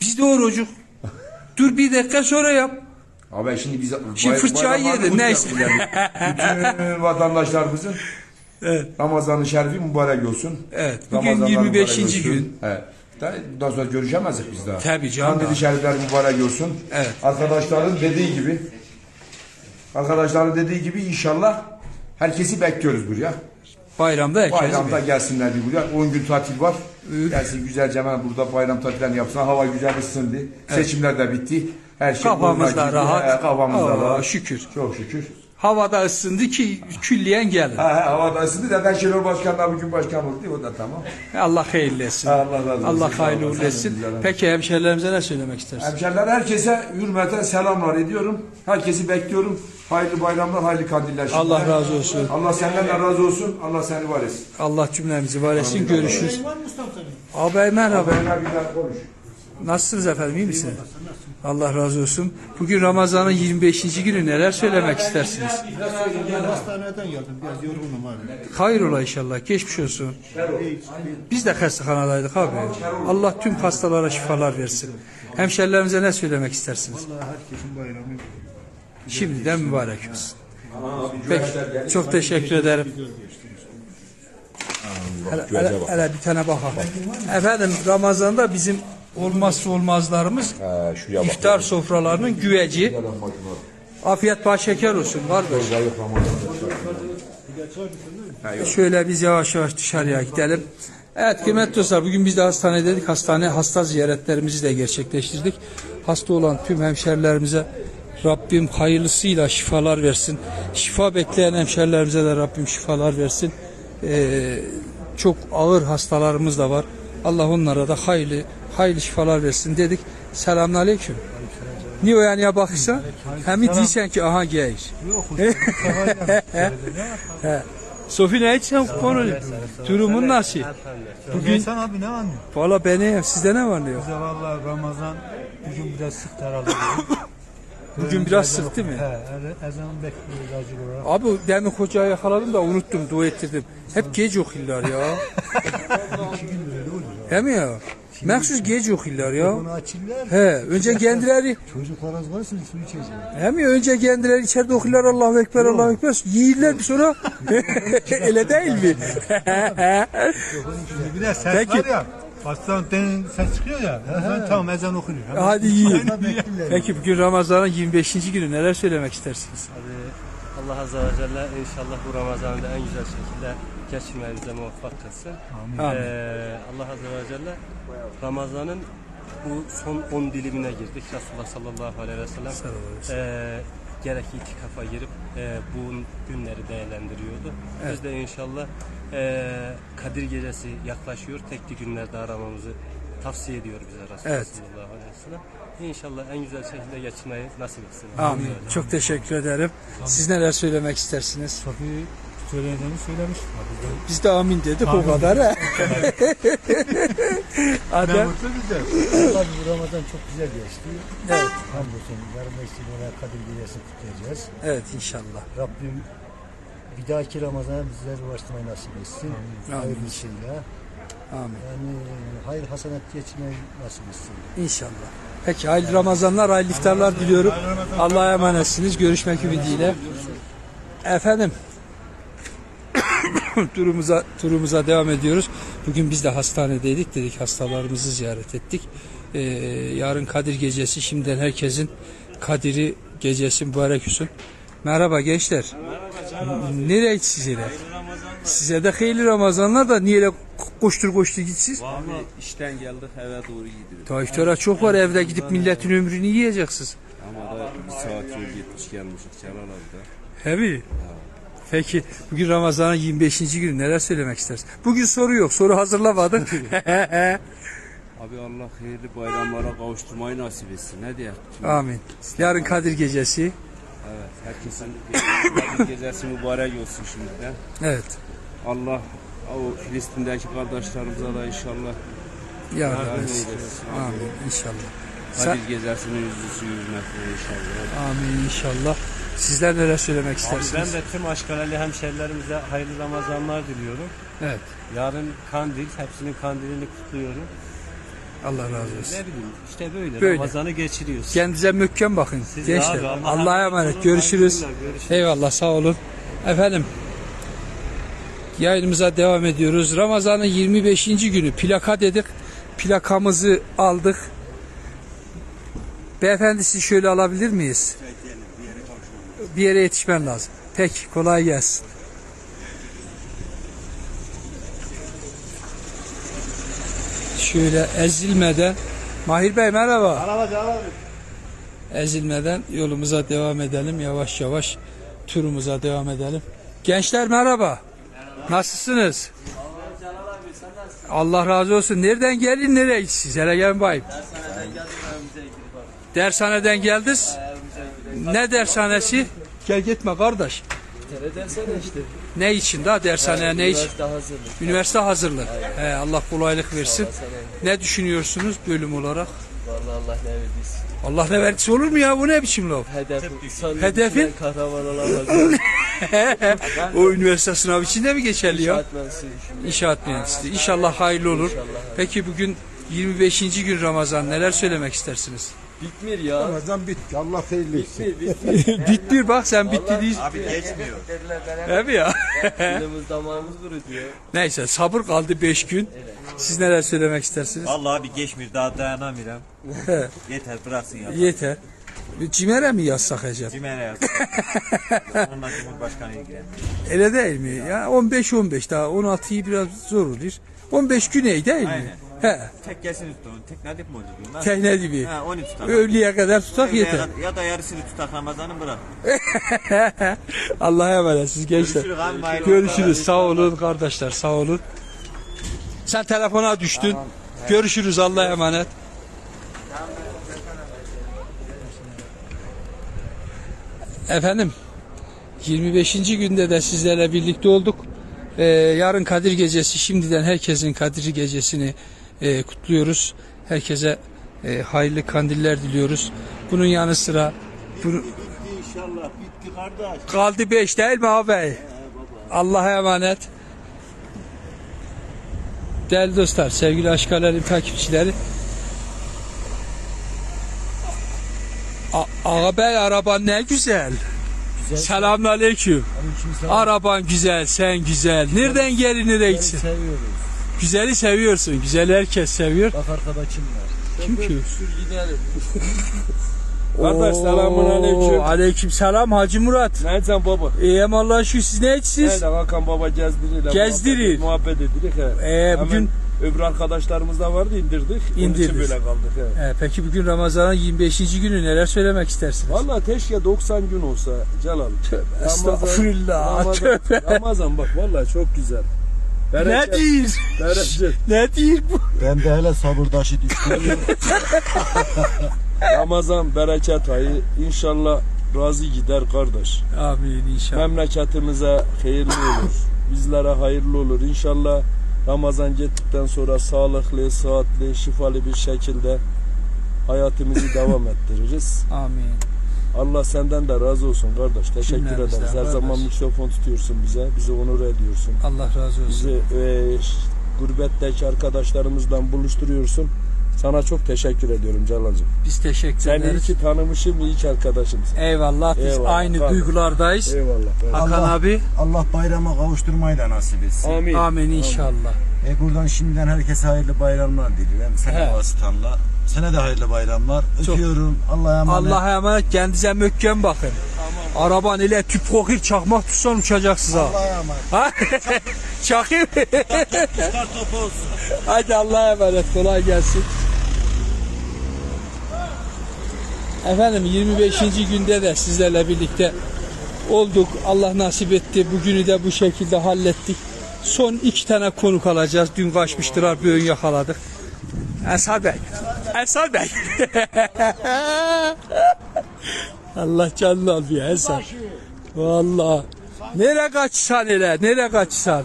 Biz de orucuk. Dur bir dakika sonra yap. Abi şimdi biz Şimdi bay- fırçayı bayramlarını yedin, kutlayalım neyse. yani. Bütün vatandaşlarımızın Evet. Ramazan-ı Şerifi mübarek olsun. Evet, bugün Ramazanlar 25. mübarek olsun. gün. Evet. Da- Bundan sonra görüşemezdik biz daha. Tabii canım. Kandili Şerifler mübarek olsun. Evet. Arkadaşların dediği gibi arkadaşların dediği gibi inşallah herkesi bekliyoruz buraya. Bayramda herkes. Bayramda gelsinler bir buraya. 10 gün tatil var. Gelsin güzelce hemen burada bayram tatillerini yapsın. Hava güzel ısındı. Seçimler de bitti. Her şey Kafamız da yoluna rahat. He, Kafamız da Aa, rahat. şükür. Çok şükür. Havada ısındı ki külliyen gelin. Ha, ha, havada ısındı. Zaten Şenol Başkan da bugün başkan oldu. O da tamam. Allah hayırlı etsin. Allah razı olsun. Allah hayırlı Allah uğurlu etsin. Peki hemşerilerimize ne söylemek istersin? Hemşeriler herkese hürmeten selamlar ediyorum. Herkesi bekliyorum. Hayırlı bayramlar, hayırlı kandiller. şimdiden. Allah razı olsun. Allah senden de razı olsun. Allah seni var etsin. Allah cümlemizi var etsin. Görüşürüz. Ağabey merhaba. Nasılsınız efendim? iyi misiniz? Allah razı olsun. Bugün Ramazan'ın 25. günü neler söylemek istersiniz? Biraz söyleyeyim ben hastaneden geldim. Biraz yorgunum abi. Hayır ola inşallah. Geçmiş olsun. Biz de hastahanedaydık abi. Allah tüm hastalara şifalar versin. Hemşerilerimize ne söylemek istersiniz? Allah herkesin bayramı Şimdiden mübarek olsun. Peki, çok teşekkür ederim. Hele, hele, hele bir tane bakalım. Efendim Ramazan'da bizim olmazsa olmazlarımız iftar sofralarının güveci. Afiyet baş şeker olsun kardeş. Şöyle biz yavaş yavaş dışarıya gidelim. Evet kıymetli dostlar bugün biz de hastanedeydik. Hastane hasta ziyaretlerimizi de gerçekleştirdik. Hasta olan tüm hemşerilerimize Rabbim hayırlısıyla şifalar versin. Şifa bekleyen hemşerilerimize de Rabbim şifalar versin. Ee, çok ağır hastalarımız da var. Allah onlara da hayırlı hayırlı şifalar versin dedik. Selamünaleyküm. Niye o yanıya bakırsan? Hem diysen ki aha geyir. He. Sofi ne içsen konu? Durumun nasıl? Bugün Sen abi ne ne? Valla beni sizde ne var yok? Bize valla Ramazan bugün biraz sıktı herhalde. Bugün biraz sıktı mı? He, e- ezan bekliyoruz acil olarak. Abi demin hocayı yakaladım da unuttum, dua ettirdim. Hep gece okuyorlar ya. He mi ya? Məxsus gece okuyorlar ya. Bunu açırlar. He, önce kendileri, Çocuk horoz varsa su içecek. he mi? Önce kendileri içeride okuyorlar Allahu Ekber, Allahu Ekber. Yiyirler bir sonra. Öyle değil mi? Şimdi bir de ses Peki. Hastaneden ses çıkıyor ya. Ben tamam ezan okunuyor. Hemen Hadi yiyin. Peki bugün Ramazan'ın 25. günü neler söylemek istersiniz? Abi Allah Azze ve Celle inşallah bu Ramazan'ı da en güzel şekilde geçirmemize muvaffak kılsın. Amin. Ee, Allah Azze ve Celle Ramazan'ın bu son 10 dilimine girdik. Resulullah sallallahu aleyhi ve sellem ee, gerek itikafa girip ee, bu günleri değerlendiriyordu. Biz de inşallah ee, Kadir Gecesi yaklaşıyor. Tekli günlerde aramamızı tavsiye ediyor bize Resulullah Evet. sallallahu aleyhi ve sellem. İnşallah en güzel şekilde geçirmeyi nasip etsin. Amin. Çok teşekkür ederim. Siz neler söylemek istersiniz? Sofi söyleyeceğini söylemiş. Biz de amin dedik o kadar. he. Adem. mutlu bize. Tabii bu Ramazan çok güzel geçti. Evet. Hamdolsun yarın vesile Kadir Gecesi kutlayacağız. Evet inşallah. Rabbim bir dahaki Ramazan'a bizlere ulaştırmayı nasip etsin. Amin. Hayırlısıyla. Amin. Yani hayır hasenat geçmeyi nasip etsin. İnşallah. Peki hayırlı Ramazanlar, hayırlı iftarlar diliyorum. Allah'a emanetsiniz. Görüşmek ümidiyle. Efendim turumuza turumuza devam ediyoruz. Bugün biz de hastanedeydik dedik hastalarımızı ziyaret ettik. Ee, yarın Kadir gecesi şimdiden herkesin Kadir'i gecesi mübarek olsun. Merhaba gençler. Nereye size? Size de hayırlı Ramazanlar da niye koştur koştur gitsiz? Abi işten geldik eve doğru gidiyoruz. Ta iftara çok var evde gidip milletin ömrünü yiyeceksiniz. Ama da bir saat yol gitmiş gelmişik Celal abi. He mi? Peki bugün Ramazan'ın 25. günü neler söylemek istersin? Bugün soru yok. Soru hazırlamadık. Abi Allah hayırlı bayramlara kavuşturmayı nasip etsin. Ne diye? Amin. Yarın Kadir gecesi. Evet herkesin Kadir gecesi mübarek olsun şimdiden. Evet. Allah o Filistin'deki kardeşlerimize de inşallah yardım eylesin. Amin inşallah. Sen, Kadir gecesinin yüzüsü yüzmekle inşallah. amin inşallah. Sizler neler söylemek Abi istersiniz? ben de tüm aşkaleli hemşerilerimize hayırlı Ramazanlar diliyorum. Evet. Yarın kandil, hepsinin kandilini kutluyorum. Allah razı olsun. Ne bileyim işte böyle, Böyle. Ramazan'ı geçiriyoruz. Kendinize mökken bakın Siz de gençler. abi, Allah'a Allah'a emanet emanet. olun. Görüşürüz. Hayırlı günler, görüşürüz. Eyvallah sağ olun. Efendim yayınımıza devam ediyoruz. Ramazan'ın 25. günü plaka dedik. Plakamızı aldık. Beyefendi sizi şöyle alabilir miyiz? Bir yere yetişmen lazım. Peki kolay gelsin. Şöyle ezilmeden Mahir Bey merhaba. Merhaba Ezilmeden yolumuza devam edelim. Yavaş yavaş turumuza devam edelim. Gençler merhaba. Nasılsınız? Allah razı olsun. Nereden gelin nereye gittiniz? Hele gelin bayım. Dershaneden geldiniz. Ne dershanesi? Gel gitme kardeş. Ne için daha dershaneye ne için? Üniversite hazırlığı. He, Allah kolaylık versin. Ne düşünüyorsunuz bölüm olarak? Vallahi Allah ne verdiyse. Allah ne verdiyse olur mu ya? Bu ne biçim laf? Hedefim. Sanırım Hedefin? içinden Kahraman olamaz. o üniversite sınavı içinde mi geçerli ya? İnşaat mühendisliği. İnşaat mühendisliği. İnşallah hayırlı olur. Peki bugün 25. gün Ramazan neler söylemek istersiniz? Bitmir ya. Ramazan bitti. Allah hayırlı etsin. Bitmir bitmir. Bittir bak sen bitti değil. Abi geçmiyor. Değil ya? Dilimiz damağımız kurudu ya. Neyse sabır kaldı 5 gün. Siz neler söylemek istersiniz? Vallahi abi geçmiyor daha dayanamıyorum. Yeter bıraksın ya. Yeter. Cimere mi yazsak acaba? Cimene yaz. Onunla Cumhurbaşkanı ilgilenmiyor. Öyle değil mi? Ya 15-15 daha 16'yı biraz zor olur. 15 güney değil mi? He. Tek gelsin tutun. Tek ne dip mi oynuyor lan? Tekne gibi. Ha 12 tutar. Öğleye kadar tutak Öyle yeter. Ya, ya da yarısını tutar Ramazan'ı bırak. Allah'a emanet siz gençler. Görüşürüz abi. hayırlı Görüşürüz. Sağ olun kardeşler. Sağ olun. Sen telefona düştün. Görüşürüz. Allah'a emanet. Efendim 25. günde de sizlerle birlikte olduk. Ee, yarın Kadir Gecesi. Şimdiden herkesin Kadir Gecesini e, kutluyoruz. Herkese e, hayırlı kandiller diliyoruz. Bunun yanı sıra bunu, İnşallah bitti kardeş. Kaldı 5 değil mi abi? Allah'a emanet. Değerli dostlar, sevgili Aşkalerin takipçileri. A- Ağabey araban ne güzel. Selamünaleyküm. Araban güzel, sen güzel. Nereden gelin nereye gitsin? Seviyoruz. Güzeli seviyorsun. Güzeli herkes seviyor. Bak arkada kim var? Kim ki? Sür gidelim. Kardeş selamun aleyküm. Aleyküm selam Hacı Murat. Nereden baba? İyiyim Allah'a şükür siz ne içsiniz? Nerede Hakan baba gezdirir. Gezdirir. Muhabbet, muhabbet edirik. He. Ee, Hemen bugün öbür arkadaşlarımız da vardı indirdik. Onun İndirdiniz. için böyle kaldık. He. He, peki bugün Ramazan'ın 25. günü neler söylemek istersiniz? Valla keşke 90 gün olsa Celal. Estağfurullah. Ramazan, Tövbe. Ramazan bak valla çok güzel. Ne Bereket, değil? bereket. Ne değil bu? Ben de hele sabırdaşı düştüm. Ramazan bereket ayı. İnşallah razı gider kardeş. Amin inşallah. Memleketimize hayırlı olur. Bizlere hayırlı olur. İnşallah Ramazan gittikten sonra sağlıklı, sıhhatli, şifalı bir şekilde hayatımızı devam ettiririz. Amin. Allah senden de razı olsun kardeş. Teşekkür Cümlemizden ederiz. Her kardeş. zaman mikrofon tutuyorsun bize. Bizi onur ediyorsun. Allah razı olsun. Bizi e, gurbetteki arkadaşlarımızla buluşturuyorsun. Sana çok teşekkür ediyorum Calal'cığım. Biz teşekkür Seni iyi ederiz. ki tanımışım, iyi ki arkadaşımsın. Eyvallah biz Eyvallah. aynı Kardeş. duygulardayız. Eyvallah. Hakan Allah- abi. Allah bayrama kavuşturmayı da nasip etsin. Amin. Amin inşallah. E buradan şimdiden herkese hayırlı bayramlar diliyorum. He. Sana vasıtanla. Sana da hayırlı bayramlar. Çok- Öpüyorum. Allah'a emanet. Allah'a emanet kendinize mökken bakın. Araban ile tüp kokir çakmak tutsan uçacaksınız ha. Allah'a emanet. Çakayım. Hadi Allah'a emanet kolay gelsin. Efendim 25. günde de sizlerle birlikte olduk. Allah nasip etti. Bugünü de bu şekilde hallettik. Son iki tane konuk alacağız. Dün kaçmıştılar, bugün yakaladık. Esad Bey. Esad Bey. Allah canını al ya Esad. Vallahi. Nere kaçsan hele, nere kaçsan.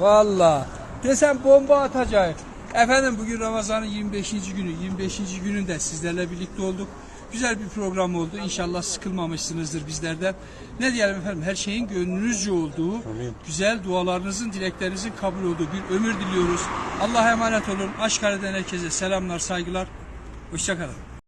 Vallahi. Desem bomba atacak. Efendim bugün Ramazan'ın 25. günü. 25. gününde sizlerle birlikte olduk. Güzel bir program oldu. İnşallah sıkılmamışsınızdır bizlerden. Ne diyelim efendim her şeyin gönlünüzce olduğu, güzel dualarınızın, dileklerinizin kabul olduğu bir ömür diliyoruz. Allah'a emanet olun. Aşk herkese selamlar, saygılar. Hoşçakalın.